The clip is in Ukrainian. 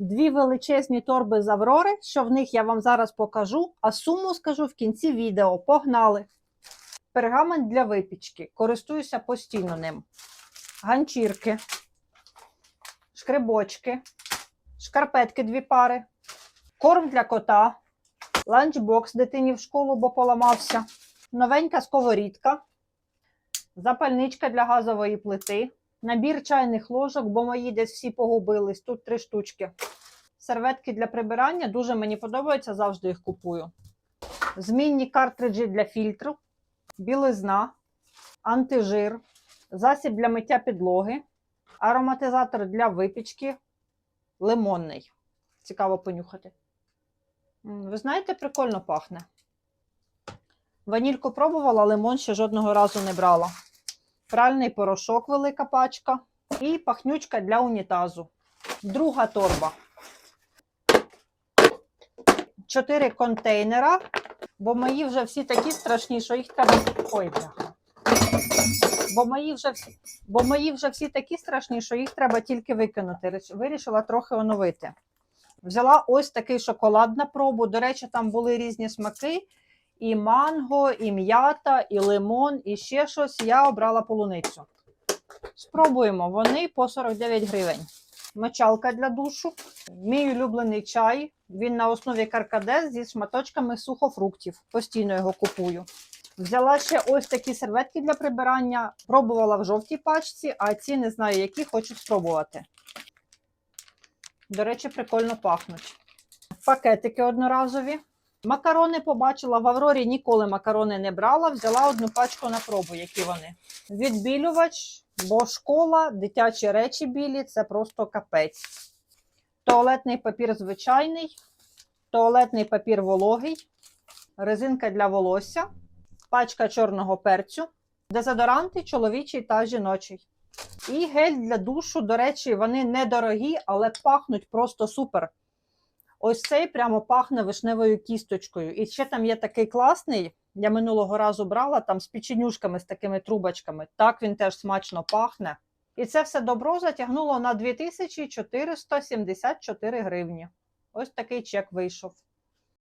Дві величезні торби з Аврори, що в них я вам зараз покажу, а суму скажу в кінці відео. Погнали! Пергамент для випічки. Користуюся постійно ним. Ганчірки, шкребочки, шкарпетки дві пари, корм для кота, ланчбокс дитині в школу, бо поламався, новенька сковорідка, запальничка для газової плити, набір чайних ложок, бо мої десь всі погубились. Тут три штучки. Серветки для прибирання дуже мені подобаються, завжди їх купую. Змінні картриджі для фільтру, білизна, антижир, засіб для миття підлоги, ароматизатор для випічки, лимонний. Цікаво понюхати. Ви знаєте, прикольно пахне. Ванільку пробувала, лимон ще жодного разу не брала. Пральний порошок, велика пачка. І пахнючка для унітазу. Друга торба. Чотири контейнера, бо мої вже всі такі страшні, що їх треба. Ой. Бо мої вже бо мої вже всі такі страшні, що їх треба тільки викинути. Вирішила трохи оновити. Взяла ось такий шоколад на пробу. До речі, там були різні смаки: і манго, і м'ята, і лимон, і ще щось. Я обрала полуницю. Спробуємо. Вони по 49 гривень. Мочалка для душу. Мій улюблений чай. Він на основі каркадес зі шматочками сухофруктів. Постійно його купую. Взяла ще ось такі серветки для прибирання. Пробувала в жовтій пачці, а ці не знаю, які хочу спробувати. До речі, прикольно пахнуть. Пакетики одноразові. Макарони побачила в Аврорі, ніколи макарони не брала. Взяла одну пачку на пробу, які вони. Відбілювач, бо школа, дитячі речі білі це просто капець. Туалетний папір звичайний, туалетний папір вологий, резинка для волосся, пачка чорного перцю, дезодоранти чоловічий та жіночий. І гель для душу, до речі, вони недорогі, але пахнуть просто супер. Ось цей прямо пахне вишневою кісточкою. І ще там є такий класний. Я минулого разу брала там з печенюшками, з такими трубочками. Так він теж смачно пахне. І це все добро затягнуло на 2474 гривні. Ось такий чек вийшов.